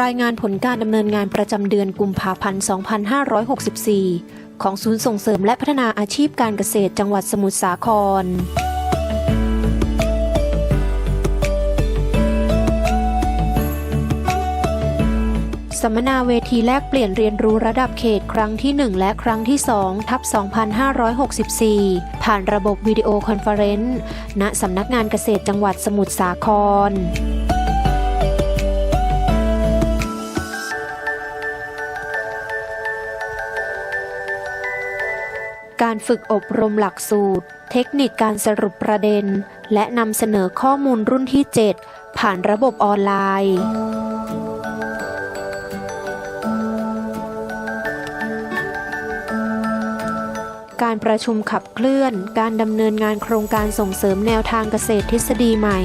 รายงานผลการดำเนินงานประจำเดือนกุมภาพันธ์ 2564 ของศูนย์ส่งเสริมและพัฒนาอาชีพการเกษตรจังหวัดสมุทรสาคร สัมมนาเวทีแลกเปลี่ยนเรียนรู้ระดับเขตครั้งที่ 1 และครั้งที่ 2 ทับ 2564 ผ่านระบบวิดีโอคอนเฟอเรนซ์ ณ สำนักงานเกษตรจังหวัดสมุทรสาคร การฝึกอบรมหลักสูตร เทคนิคการสรุปประเด็น และนำเสนอข้อมูลรุ่นที่ 7 ผ่านระบบออนไลน์ การประชุมขับเคลื่อน การดำเนินงานโครงการส่งเสริมแนวทางเกษตรทฤษฎีใหม่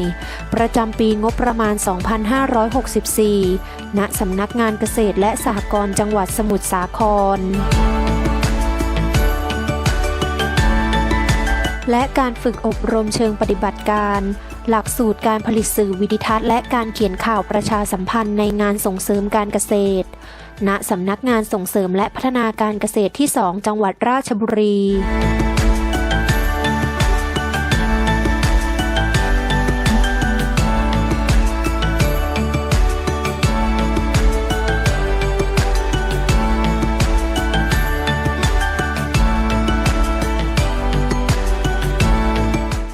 ประจำปีงบประมาณ 2564 ณ สำนักงานเกษตรและสหกรณ์จังหวัดสมุทรสาคร และการฝึกอบรมเชิงปฏิบัติการ หลักสูตรการผลิตสื่อวิดิทัศน์และการเขียนข่าวประชาสัมพันธ์ในงานส่งเสริมการเกษตร ณสำนักงานส่งเสริมและพัฒนาการเกษตรที่ 2 จังหวัดราชบุรี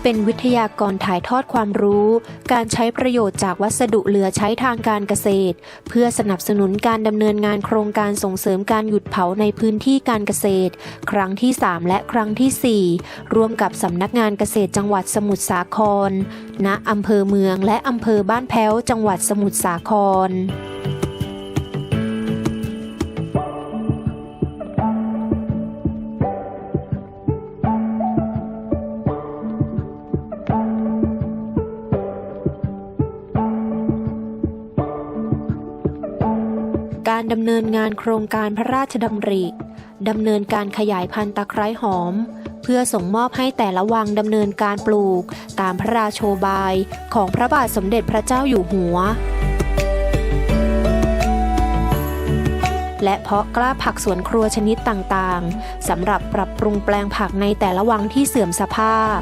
เป็นวิทยากรถ่ายทอดความรู้ การใช้ประโยชน์จากวัสดุเหลือใช้ทางการเกษตร เพื่อสนับสนุนการดำเนินงานโครงการส่งเสริมการหยุดเผาในพื้นที่การเกษตร ครั้งที่ 3 และครั้งทีสี่4 ร่วมกับสำนักงานเกษตรจังหวัดสมุทรสาคร ณอำเภอเมืองและอำเภอบ้านแพ้วจังหวัดสมุทรสาคร การดำเนินงานโครงการพระราชดำริดำเนินการขยายพันธุ์ตะไคร้หอม เพื่อส่งมอบให้แต่ละวังดำเนินการปลูก ตามพระราโชบายของพระบาทสมเด็จพระเจ้าอยู่หัว และเพาะกล้าผักสวนครัวชนิดต่างๆสำหรับปรับปรุงแปลงผักในแต่ละวังที่เสื่อมสภาพ